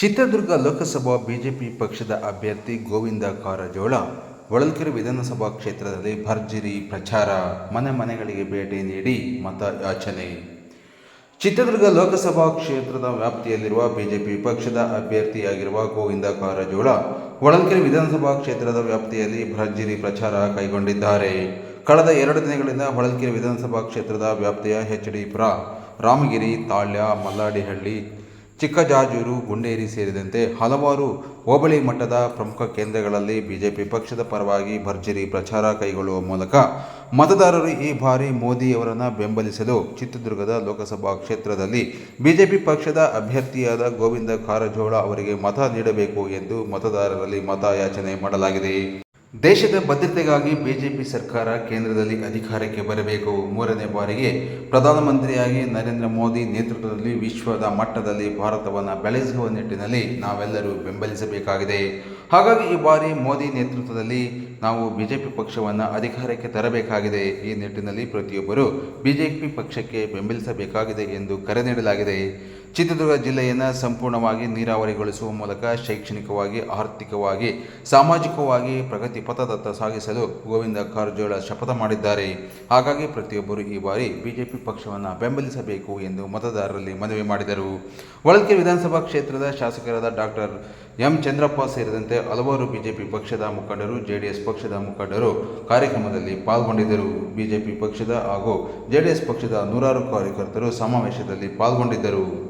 Chitradurga Lok Sabha BJP ಪಕ್ಷದ ಅಭ್ಯರ್ಥಿ ಗೋವಿಂದ ಕಾರಜೋಳ, ಹೊಳಲ್ಕೆರೆ ವಿಧಾನಸಭಾ ಕ್ಷೇತ್ರದಲ್ಲಿ ಭರ್ಜರಿ ಪ್ರಚಾರ, ಮನೆ ಮನೆಗಳಿಗೆ ಭೇಟಿ ನೀಡಿ ಮತ ಯಾಚನೆ. ಚಿತ್ರದುರ್ಗ ಲೋಕಸಭಾ ಕ್ಷೇತ್ರದ ವ್ಯಾಪ್ತಿಯಲ್ಲಿರುವ ಬಿಜೆಪಿ ಪಕ್ಷದ ಅಭ್ಯರ್ಥಿಯಾಗಿರುವ ಗೋವಿಂದ ಕಾರಜೋಳ, ಹೊಳಲ್ಕೆರೆ ವಿಧಾನಸಭಾ ಕ್ಷೇತ್ರದ ವ್ಯಾಪ್ತಿಯಲ್ಲಿ ಭರ್ಜರಿ ಪ್ರಚಾರ ಕೈಗೊಂಡಿದ್ದಾರೆ. ಕಳೆದ ಎರಡು ದಿನಗಳಿಂದ ಹೊಳಲ್ಕೆರೆ ವಿಧಾನಸಭಾ ಕ್ಷೇತ್ರದ ವ್ಯಾಪ್ತಿಯ ಎಚ್ ಡಿ ರಾಮಗಿರಿ, ತಾಳ್ಯ, ಮಲ್ಲಾಡಿಹಳ್ಳಿ ಚಿಕ್ಕಜಾಜೂರು, ಗುಂಡೇರಿ ಸೇರಿದಂತೆ ಹಲವಾರು ಹೋಬಳಿ ಮಟ್ಟದ ಪ್ರಮುಖ ಕೇಂದ್ರಗಳಲ್ಲಿ ಬಿಜೆಪಿ ಪಕ್ಷದ ಪರವಾಗಿ ಭರ್ಜರಿ ಪ್ರಚಾರ ಕೈಗೊಳ್ಳುವ ಮೂಲಕ ಮತದಾರರು ಈ ಬಾರಿ ಮೋದಿಯವರನ್ನು ಬೆಂಬಲಿಸಲು ಚಿತ್ರದುರ್ಗದ ಲೋಕಸಭಾ ಕ್ಷೇತ್ರದಲ್ಲಿ ಬಿಜೆಪಿ ಪಕ್ಷದ ಅಭ್ಯರ್ಥಿಯಾದ ಗೋವಿಂದ ಕಾರಜೋಳ ಅವರಿಗೆ ಮತ ನೀಡಬೇಕು ಎಂದು ಮತದಾರರಲ್ಲಿ ಮತ ಯಾಚನೆ ಮಾಡಲಾಗಿದೆ. ದೇಶದ ಭದ್ರತೆಗಾಗಿ ಬಿಜೆಪಿ ಸರ್ಕಾರ ಕೇಂದ್ರದಲ್ಲಿ ಅಧಿಕಾರಕ್ಕೆ ಬರಬೇಕು. ಮೂರನೇ ಬಾರಿಗೆ ಪ್ರಧಾನಮಂತ್ರಿಯಾಗಿ ನರೇಂದ್ರ ಮೋದಿ ನೇತೃತ್ವದಲ್ಲಿ ವಿಶ್ವದ ಮಟ್ಟದಲ್ಲಿ ಭಾರತವನ್ನು ಬೆಳೆಸುವ ನಿಟ್ಟಿನಲ್ಲಿ ನಾವೆಲ್ಲರೂ ಬೆಂಬಲಿಸಬೇಕಾಗಿದೆ. ಹಾಗಾಗಿ ಈ ಬಾರಿ ಮೋದಿ ನೇತೃತ್ವದಲ್ಲಿ ನಾವು ಬಿಜೆಪಿ ಪಕ್ಷವನ್ನು ಅಧಿಕಾರಕ್ಕೆ ತರಬೇಕಾಗಿದೆ. ಈ ನಿಟ್ಟಿನಲ್ಲಿ ಪ್ರತಿಯೊಬ್ಬರು ಬಿಜೆಪಿ ಪಕ್ಷಕ್ಕೆ ಬೆಂಬಲಿಸಬೇಕಾಗಿದೆ ಎಂದು ಕರೆ ನೀಡಲಾಗಿದೆ. ಚಿತ್ರದುರ್ಗ ಜಿಲ್ಲೆಯನ್ನು ಸಂಪೂರ್ಣವಾಗಿ ನೀರಾವರಿಗೊಳಿಸುವ ಮೂಲಕ ಶೈಕ್ಷಣಿಕವಾಗಿ, ಆರ್ಥಿಕವಾಗಿ, ಸಾಮಾಜಿಕವಾಗಿ ಪ್ರಗತಿ ಪಥದತ್ತ ಸಾಗಿಸಲು ಗೋವಿಂದ ಕಾರಜೋಳ ಶಪಥ ಮಾಡಿದ್ದಾರೆ. ಹಾಗಾಗಿ ಪ್ರತಿಯೊಬ್ಬರು ಈ ಬಾರಿ ಬಿಜೆಪಿ ಪಕ್ಷವನ್ನು ಬೆಂಬಲಿಸಬೇಕು ಎಂದು ಮತದಾರರಲ್ಲಿ ಮನವಿ ಮಾಡಿದರು. ಹೊಳಲ್ಕೆರೆ ವಿಧಾನಸಭಾ ಕ್ಷೇತ್ರದ ಶಾಸಕರಾದ ಡಾಕ್ಟರ್ ಎಂ. ಚಂದ್ರಪ್ಪ ಸೇರಿದಂತೆ ಹಲವಾರು ಬಿಜೆಪಿ ಪಕ್ಷದ ಮುಖಂಡರು, ಜೆಡಿಎಸ್ ಪಕ್ಷದ ಮುಖಂಡರು ಕಾರ್ಯಕ್ರಮದಲ್ಲಿ ಪಾಲ್ಗೊಂಡಿದ್ದರು. ಬಿಜೆಪಿ ಪಕ್ಷದ ಹಾಗೂ ಜೆಡಿಎಸ್ ಪಕ್ಷದ ನೂರಾರು ಕಾರ್ಯಕರ್ತರು ಸಮಾವೇಶದಲ್ಲಿ ಪಾಲ್ಗೊಂಡಿದ್ದರು.